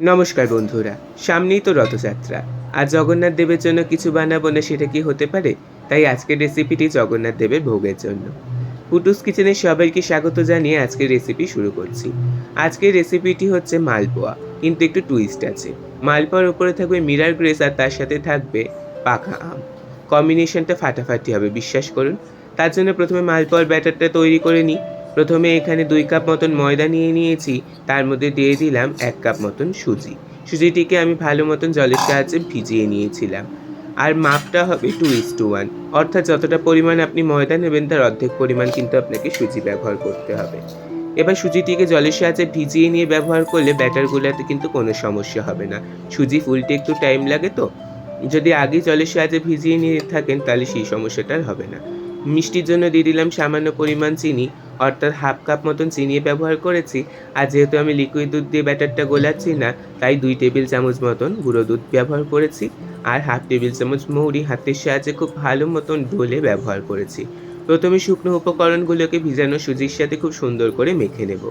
নমস্কার বন্ধুরা, সামনেই তো রথযাত্রা। আর জগন্নাথ দেবের জন্য কিছু বানাবো না সেটা কি হতে পারে? তাই আজকের রেসিপিটি জগন্নাথ দেবের ভোগের জন্য। পুটুস কিচেনে সবাইকে স্বাগত জানিয়ে আজকের রেসিপি শুরু করছি। আজকের রেসিপিটি হচ্ছে মালপোয়া, কিন্তু একটু টুইস্ট আছে। মালপোয়ার উপরে থাকবে মিরার গ্রেস আর তার সাথে থাকবে পাকা আম। কম্বিনেশনটা ফাটাফাটি হবে, বিশ্বাস করুন। তার জন্য প্রথমে মালপোয়ার ব্যাটারটা তৈরি করে নিই। প্রথমে এখানে দুই কাপ মতন ময়দা নিয়ে নিয়েছি, তার মধ্যে দিয়ে দিলাম এক কাপ মতন সুজি। সুজিটিকে আমি ভালো মতন জলের সাহায্যে ভিজিয়ে নিয়েছিলাম। আর মাপটা হবে টু ইস টু ওয়ান অর্থাৎ যতটা পরিমাণ আপনি ময়দা নেবেন, তার অর্ধেক পরিমাণ কিন্তু আপনাকে সুজি ব্যবহার করতে হবে। এবার সুজিটিকে জলের সাহায্যে ভিজিয়ে নিয়ে ব্যবহার করলে ব্যাটারগুলোতে কিন্তু কোনো সমস্যা হবে না। সুজি ফুলতে একটু টাইম লাগে তো। যদি আগে জলের সাহায্যে ভিজিয়ে নিয়ে থাকেন, তাহলে সেই সমস্যাটা হবে না। মিষ্টির জন্য দিয়ে দিলাম সামান্য পরিমাণ চিনি। অর্থাৎ হাফ কাপ মতন চিনি ব্যবহার করেছি। আর যেহেতু আমি লিকুইড দুধ দিয়ে ব্যাটারটা গোলাচ্ছি না, তাই দুই টেবিল চামচ মতন গুঁড়ো দুধ ব্যবহার করেছি। আর হাফ টেবিল চামচ মৌরি হাতের সাহায্যে খুব ভালো মতন ডোলে ব্যবহার করেছি। প্রথমে শুকনো উপকরণগুলোকে ভিজানো সুজির সাথে খুব সুন্দর করে মেখে নেব।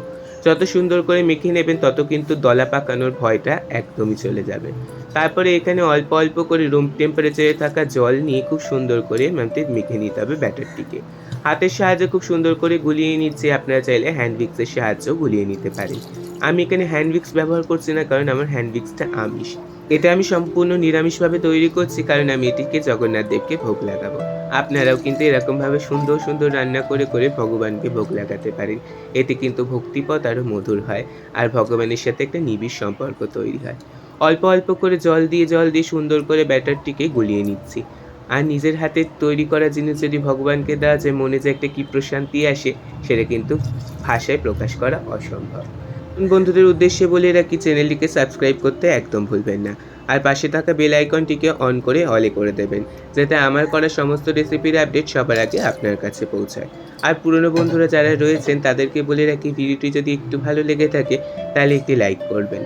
যত সুন্দর করে মেখে নেবেন, তত কিন্তু দলা পাকানোর ভয়টা একদমই চলে যাবে। তারপরে এখানে অল্প অল্প করে রুম টেম্পারেচারে থাকা জল নিয়ে খুব সুন্দর করে মামতে মেখে নিতে হবে ব্যাটারটিকে হাতের সাহায্যে খুব সুন্দর করে গুলিয়ে নিচ্ছে আপনারা চাইলে হ্যান্ড উইক্সের সাহায্যেও গুলিয়ে নিতে পারেন আমি এখানে হ্যান্ড উইক্স ব্যবহার করছি না কারণ আমার হ্যান্ড উইক্সটা আমিষ। এটা আমি সম্পূর্ণ নিরামিষভাবে তৈরি করছি কারণ আমি এটিকে জগন্নাথ দেবকে ভোগ লাগাবো। আপনারাও কিন্তু এরকমভাবে সুন্দর সুন্দর রান্না করে করে ভগবানকে ভোগ লাগাতে পারেন। এতে কিন্তু ভক্তিপথ আরও মধুর হয় আর ভগবানের সাথে একটা নিবিড় সম্পর্ক তৈরি হয়। অল্প অল্প করে জল দিয়ে জল দিয়ে সুন্দর করে ব্যাটারটিকে গুলিয়ে নিচ্ছি। আর নিজের হাতে তৈরি করা জিনিস যদি ভগবানকে দেওয়া যে মনে যে একটা কি প্রশান্তি আসে, সেটা কিন্তু ভাষায় প্রকাশ করা অসম্ভব। বন্ধুদের উদ্দেশ্যে বলে রাখি, চ্যানেলটিকে সাবস্ক্রাইব করতে একদম ভুলবেন না। আর পাশে থাকা বেল আইকনটিকে অন করে অলে করে দেবেন, যাতে আমার করা সমস্ত রেসিপির আপডেট সবার আগে আপনার কাছে পৌঁছায়। আর পুরনো বন্ধুরা যারা রয়েছেন, তাদেরকে বলে রাখি, ভিডিওটি যদি একটু ভালো লেগে থাকে, তাহলে একটি লাইক করবেন।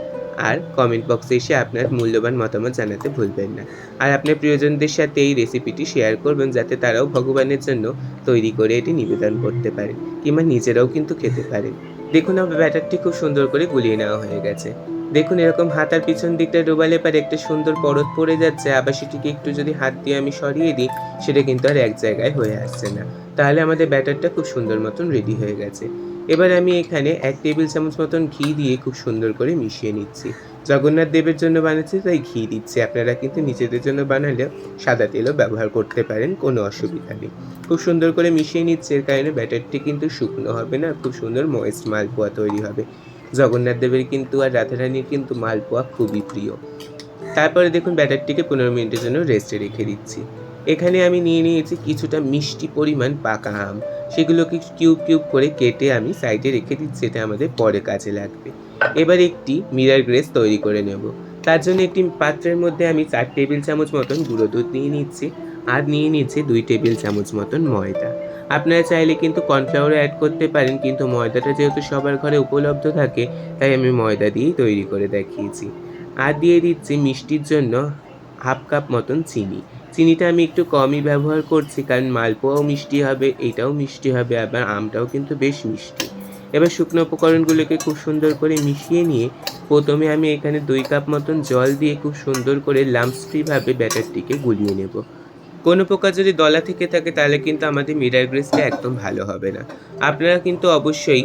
আর কমেন্ট বক্সে এসে আপনার মূল্যবান মতামত জানাতে ভুলবেন না। আর আপনার প্রিয়জনদের সাথে এই রেসিপিটি শেয়ার করবেন যাতে তারাও ভগবানের জন্য তৈরি করে এটি নিবেদন করতে পারেন কিংবা নিজেরাও কিন্তু খেতে পারেন। দেখুন আমার ব্যাটারটি খুব সুন্দর করে গুলিয়ে নেওয়া হয়ে গেছে। দেখুন এরকম হাতার পিছন দিকটা ডোবালে পারে একটা সুন্দর পরত পড়ে যাচ্ছে, আবার সেটিকে একটু যদি হাত দিয়ে আমি সরিয়ে দিই, সেটা কিন্তু আর এক জায়গায় হয়ে আসছে না। তাহলে আমাদের ব্যাটারটা খুব সুন্দর মতন রেডি হয়ে গেছে। এবার আমি এখানে এক টেবিল চামচ মতন ঘি দিয়ে খুব সুন্দর করে মিশিয়ে নিচ্ছি। জগন্নাথ দেবের জন্য বানাচ্ছি তাই ঘি দিচ্ছি। আপনারা কিন্তু নিজেদের জন্য বানালেও সাদা তেলও ব্যবহার করতে পারেন, কোনো অসুবিধা নেই। খুব সুন্দর করে মিশিয়ে নিচ্ছে, এর কারণে ব্যাটারটি কিন্তু শুকনো হবে না, খুব সুন্দর ময়েস্ট মালপোয়া তৈরি হবে। জগন্নাথ দেবের কিন্তু আর রাধারানীর কিন্তু মালপোয়া খুবই প্রিয়। তারপরে দেখুন, ব্যাটারটিকে পনেরো মিনিটের জন্য রেস্টে রেখে দিচ্ছি। এখানে আমি নিয়ে নিয়েছি কিছুটা মিষ্টি পরিমাণ পাকা আম। সেগুলোকে কিউব কিউব করে কেটে আমি সাইডে রেখে দিচ্ছি এটা আমাদের পরে কাজে লাগবে। এবার একটি মিরার গ্রেস তৈরি করে নেব। তার জন্য একটি পাত্রের মধ্যে আমি চার টেবিল চামচ মতন গুঁড়ো দুধ নিয়ে নিচ্ছি আর নিয়ে নিচ্ছি দুই টেবিল চামচ মতন ময়দা। আপনারা চাইলে কিন্তু কর্নফ্লাওয়ারও অ্যাড করতে পারেন, কিন্তু ময়দাটা যেহেতু সবার ঘরে উপলব্ধ থাকে, তাই আমি ময়দা দিয়েই তৈরি করে দেখিয়েছি। আর দিয়ে দিচ্ছি মিষ্টির জন্য হাফ কাপ মতন চিনি। চিনিটা আমি একটু কমই ব্যবহার করছি, কারণ মালপোয়াও মিষ্টি হবে, এটাও মিষ্টি হবে, আবার আমটাও কিন্তু বেশ মিষ্টি। এবার শুকনো উপকরণগুলোকে খুব সুন্দর করে মিশিয়ে নিয়ে প্রথমে আমি এখানে দুই কাপ মতন জল দিয়ে খুব সুন্দর করে লাম্পস ব্যাটারটিকে গুলিয়ে নেব। কোনো প্রকার যদি দলা থেকে থাকে, তাহলে কিন্তু আমাদের মিরার গ্রেসটা একদম ভালো হবে না। আপনারা কিন্তু অবশ্যই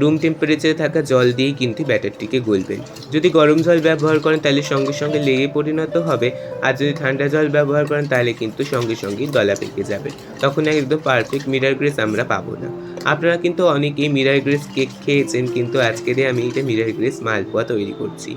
রুম টেম্পারেচারে থাকা জল দিয়েই কিন্তু ব্যাটারটিকে গলবেন। যদি গরম জল ব্যবহার করেন, তাহলে সঙ্গে সঙ্গে লেগে পরিণত হবে, আর যদি ঠান্ডা জল ব্যবহার করেন, তাহলে কিন্তু সঙ্গে সঙ্গেই দলা পেকে যাবে। তখন একদম পারফেক্ট মিরার গ্রেস আমরা পাবো না। আপনারা কিন্তু অনেকেই মিরার গ্রেস কেক খেয়েছেন, কিন্তু আজকেরে আমি এটা মিরার গ্রেস মালপোয়া তৈরি করছি।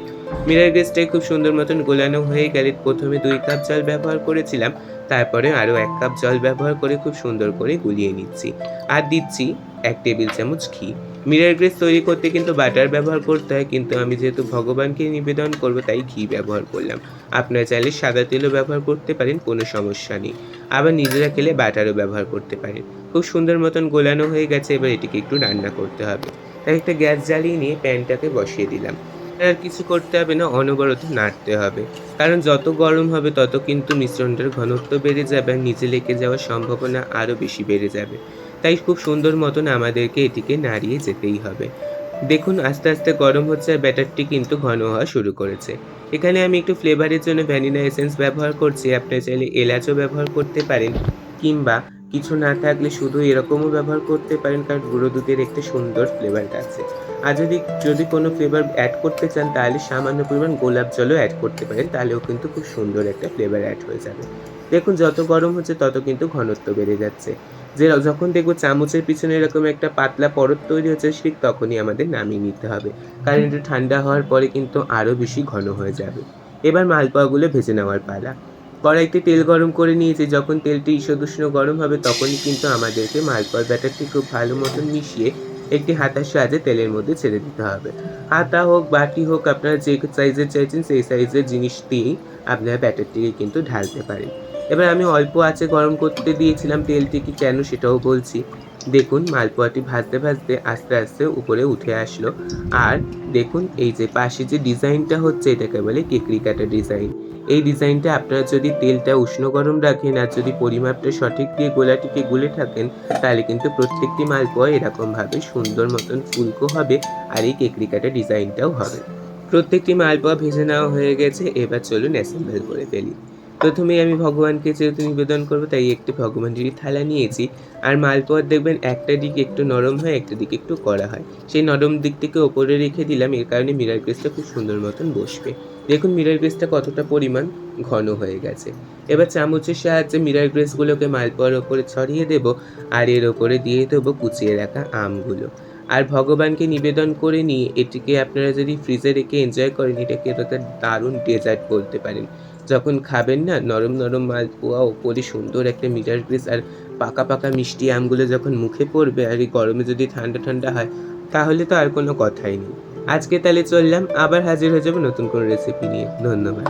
মিরার গ্রেসটাই খুব সুন্দর মতন গোলানো হয়ে গেলে প্রথমে দুই কাপ জল ব্যবহার করেছিলাম, তারপরে আরও এক কাপ জল ব্যবহার করে খুব সুন্দর করে গুলিয়ে নিচ্ছি। আর দিচ্ছি এক টেবিল চামচ ঘি। মিরার গ্রেস তৈরি করতে কিন্তু বাটার ব্যবহার করতে হয়, কিন্তু আমি যেহেতু ভগবানকে নিবেদন করব, তাই ঘি ব্যবহার করলাম। আপনারা চাইলে সাদা তেলও ব্যবহার করতে পারেন, কোনো সমস্যা নেই। আবার নিজেরা খেলে বাটারও ব্যবহার করতে পারেন। খুব সুন্দর মতন গোলানো হয়ে গেছে, এবার এটিকে একটু রান্না করতে হবে। তাই একটা গ্যাস জ্বালিয়ে নিয়ে প্যানটাকে বসিয়ে দিলাম। আর কিছু করতে হবে না, অনবরত নাড়তে হবে। কারণ যত গরম হবে, তত কিন্তু মিশ্রণটার ঘনত্ব বেড়ে যাবে, আর নিচে লেগে যাওয়ার সম্ভাবনা আরও বেশি বেড়ে যাবে। তাই খুব সুন্দর মতন আমাদেরকে এটিকে নাড়িয়ে যেতেই হবে। দেখুন, আস্তে আস্তে গরম হচ্ছে আর ব্যাটারটি কিন্তু ঘন হওয়া শুরু করেছে। এখানে আমি একটু ফ্লেভারের জন্য ভ্যানিলা এসেন্স ব্যবহার করছি। আপনারা চাইলে এলাচও ব্যবহার করতে পারেন কিংবা কিছু না থাকলে শুধু এরকমও ব্যবহার করতে পারেন কারণ গুঁড়ো দুধের একটা সুন্দর ফ্লেভার আছে। আর যদি যদি কোনো ফ্লেভার অ্যাড করতে চান তাহলে সামান্য পরিমাণ গোলাপ জলও অ্যাড করতে পারেন, তাহলেও কিন্তু খুব সুন্দর একটা ফ্লেভার অ্যাড হয়ে যাবে। দেখুন, যত গরম হচ্ছে তত কিন্তু ঘনত্ব বেড়ে যাচ্ছে। যে যখন দেখব চামচের পিছনে এরকম একটা পাতলা পরত তৈরি হচ্ছে, ঠিক তখনই আমাদের নামিয়ে নিতে হবে। কারণ এটা ঠান্ডা হওয়ার পরে কিন্তু আরও বেশি ঘন হয়ে যাবে। এবার মালপোয়াগুলো ভেজে নেওয়ার পালা। কড়াইতে তেল গরম করে নিয়েছি। যখন তেলটি ঈষদুষ্ণ গরম হবে, তখনই কিন্তু আমাদেরকে মালপোয়ার ব্যাটারটি খুব ভালো মতন মিশিয়ে একটি হাতার সাহায্যে তেলের মধ্যে ছেড়ে দিতে হবে। হাতা হোক, বাটি হোক, আপনারা যে সাইজের চাইছেন, সেই সাইজের জিনিস দিয়েই আপনারা ব্যাটারটিকে কিন্তু ঢালতে পারেন। এবার আমি অল্প আঁচে গরম করতে দিয়েছিলাম তেলটিকে কেন সেটাও বলছি। দেখুন, মালপোয়াটি ভাজতে ভাজতে আস্তে আস্তে উপরে উঠে আসলো। আর দেখুন, এই যে পাশে যে ডিজাইনটা হচ্ছে, এটাকে বলে কেকড়ি কাটা ডিজাইন। এই ডিজাইনটা আপনারা যদি তেলটা উষ্ণ গরম রাখেন আর যদি পরিমাপটা সঠিক দিয়ে গোলাটিকে গুলে থাকেন, তাহলে কিন্তু প্রত্যেকটি মালপোয়া এরকমভাবে সুন্দর মতন ফুলকো হবে আর এই কেকড়ি কাটা ডিজাইনটাও হবে। প্রত্যেকটি মালপোয়া ভেজে নেওয়া হয়ে গেছে, এবার চলুন অ্যাসেম্বল করে ফেলি। প্রথমেই আমি ভগবানকে যেহেতু নিবেদন করব, তাই একটি ভগবানজির থালা নিয়েছি, আর মালপোয়ার দেখবেন একটা দিক একটু নরম হয়, একটা দিক একটু কড়া হয়। সেই নরম দিকটিকে ওপরে রেখে দিলাম, এর কারণে মিরার গ্রেসটা খুব সুন্দর মতন বসবে। দেখুন মিরার গ্রেসটা কতটা পরিমাণ ঘন হয়ে গেছে। এবার চামচের সাহায্যে মিরার গ্রেসগুলোকে মালপোয়ার ওপরে ছড়িয়ে দেব, আর এর ওপরে দিয়ে দেবো কুচিয়ে রাখা আমগুলো। আর ভগবানকে নিবেদন করে নিয়ে, এটিকে আপনারা যদি ফ্রিজে রেখে এনজয় করেন, এটাকে একটা দারুণ ডেজার্ট বলতে পারেন। যখন খাবেন না, নরম নরম মালপোয়া ওপরে সুন্দর একটা মিটার গ্রিস আর পাকা পাকা মিষ্টি আমগুলো যখন মুখে পড়বে আর এই গরমে যদি ঠান্ডা ঠান্ডা হয়, তাহলে তো আর কোনো কথাই নেই। আজকে তাহলে চললাম, আবার হাজির হয়ে যাব নতুন কোনো রেসিপি নিয়ে। ধন্যবাদ।